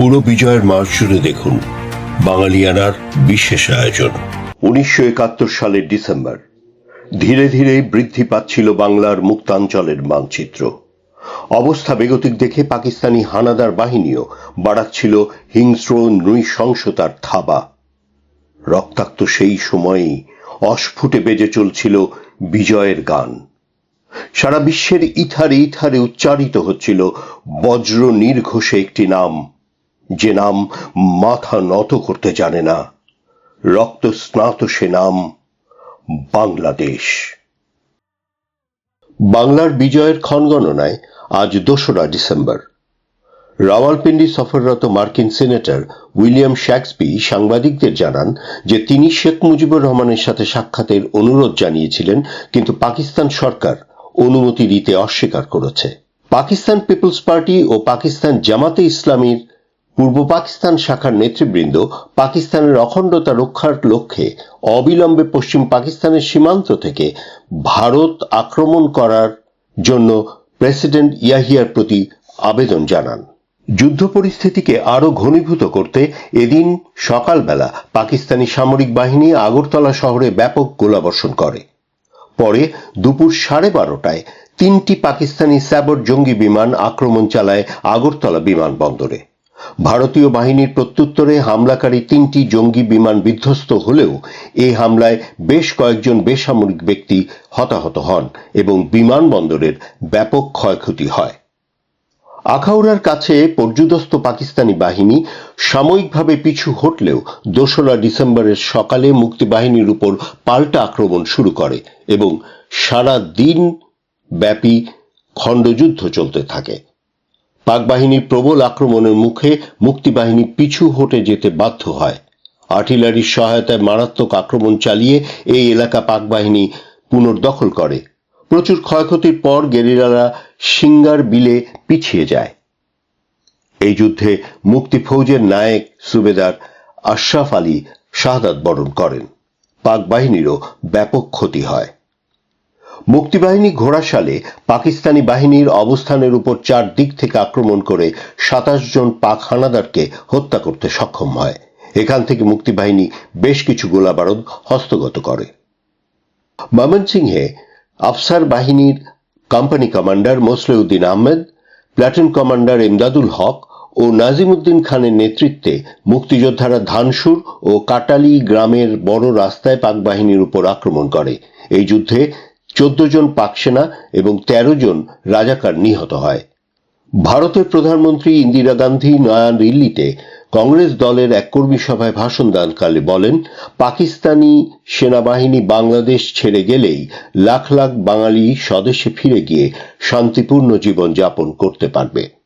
পুরো বিজয়ের মাস জুড়ে দেখুন বাঙালিয়ানার বিশেষ আয়োজন। উনিশশো একাত্তর সালের ডিসেম্বর, ধীরে ধীরে বৃদ্ধি পাচ্ছিল বাংলার মুক্তাঞ্চলের মানচিত্র। অবস্থা বেগতিক দেখে পাকিস্তানি হানাদার বাহিনীও বাড়াচ্ছিল হিংস্র নৃশংসতার থাবা। রক্তাক্ত সেই সময়েই অস্ফুটে বেজে চলছিল বিজয়ের গান। সারা বিশ্বের ইথারে ইথারে উচ্চারিত হচ্ছিল বজ্র নির্ঘোষে একটি নাম যে নাম মাথা নত করতে জানে না। রক্ত স্নাত সে নাম বাংলাদেশ। বাংলার বিজয়ের ক্ষণগণনায় আজ দোসরা ডিসেম্বর। রাওয়ালপিন্ডি সফররত মার্কিন সিনেটর উইলিয়াম শ্যাক্সপি সাংবাদিকদের জানান যে তিনি শেখ মুজিবুর রহমানের সাথে সাক্ষাতের অনুরোধ জানিয়েছিলেন, কিন্তু পাকিস্তান সরকার অনুমতি দিতে অস্বীকার করেছে। পাকিস্তান পিপলস পার্টি ও পাকিস্তান জামাতে ইসলামীর পূর্ব পাকিস্তান শাখার নেতৃবৃন্দ পাকিস্তানের অখণ্ডতা রক্ষার লক্ষ্যে অবিলম্বে পশ্চিম পাকিস্তানের সীমান্ত থেকে ভারত আক্রমণ করার জন্য প্রেসিডেন্ট ইয়াহিয়ার প্রতি আবেদন জানান। যুদ্ধ পরিস্থিতিকে আরও ঘনীভূত করতে এদিন সকালবেলা পাকিস্তানি সামরিক বাহিনী আগরতলা শহরে ব্যাপক গোলাবর্ষণ করে। পরে দুপুর সাড়ে বারোটায় তিনটি পাকিস্তানি স্যাবর জঙ্গি বিমান আক্রমণ চালায় আগরতলা বিমানবন্দরে। ভারতীয় বাহিনীর প্রত্যুত্তরে হামলাকারী তিনটি জঙ্গি বিমান বিধ্বস্ত হলেও এই হামলায় বেশ কয়েকজন বেসামরিক ব্যক্তি হতাহত হন এবং বিমানবন্দরের ব্যাপক ক্ষয়ক্ষতি হয়। আখাউড়ার কাছে পর্যুদস্ত পাকিস্তানি বাহিনী সাময়িকভাবে পিছু হটলেও দোসরা ডিসেম্বরের সকালে মুক্তিবাহিনীর উপর পাল্টা আক্রমণ শুরু করে এবং সারা দিন ব্যাপী খণ্ডযুদ্ধ চলতে থাকে। পাক বাহিনীর প্রবল আক্রমণের মুখে মুক্তিবাহিনী পিছু হটে যেতে বাধ্য হয়। আর্টিলারির সহায়তায় মারাত্মক আক্রমণ চালিয়ে এই এলাকা পাক বাহিনী পুনর্দখল করে। প্রচুর ক্ষয়ক্ষতির পর গেরিলারা সিঙ্গার বিলে পিছিয়ে যায়। এই যুদ্ধে মুক্তি ফৌজের নায়েক সুবেদার আশরাফ আলী শাহাদাত বরণ করেন। পাক বাহিনীরও ব্যাপক ক্ষতি হয়। মুক্তিবাহিনী ঘোড়াশালে পাকিস্তানি বাহিনীর অবস্থানের উপর চার দিক থেকে আক্রমণ করে সাতাশ জন পাক হানাদারকে হত্যা করতে সক্ষম হয়। এখান থেকে মুক্তিবাহিনী বেশ কিছু গোলাবারুদ হস্তগত করে। ময়মনসিংহে আফসার বাহিনীর company commander Mosleuddin Ahmed platoon commander Emdadul Haque ও নাজিমুদ্দিন খানের নেতৃত্বে মুক্তিযোদ্ধারা ধানসুর ও কাটালি গ্রামের বড় রাস্তায় পাক বাহিনীর উপর আক্রমণ করে। এই যুদ্ধে চোদ্দ জন পাকসেনা এবং ১৩ জন রাজাকার নিহত হয়। ভারতের প্রধানমন্ত্রী ইন্দিরা গান্ধী নয়া দিল্লিতে কংগ্রেস দলের এক কর্মী সভায় ভাষণ দানকালে বলেন, পাকিস্তানি সেনাবাহিনী বাংলাদেশ ছেড়ে গেলেই লাখ লাখ বাঙালি স্বদেশে ফিরে গিয়ে শান্তিপূর্ণ জীবন যাপন করতে পারবে।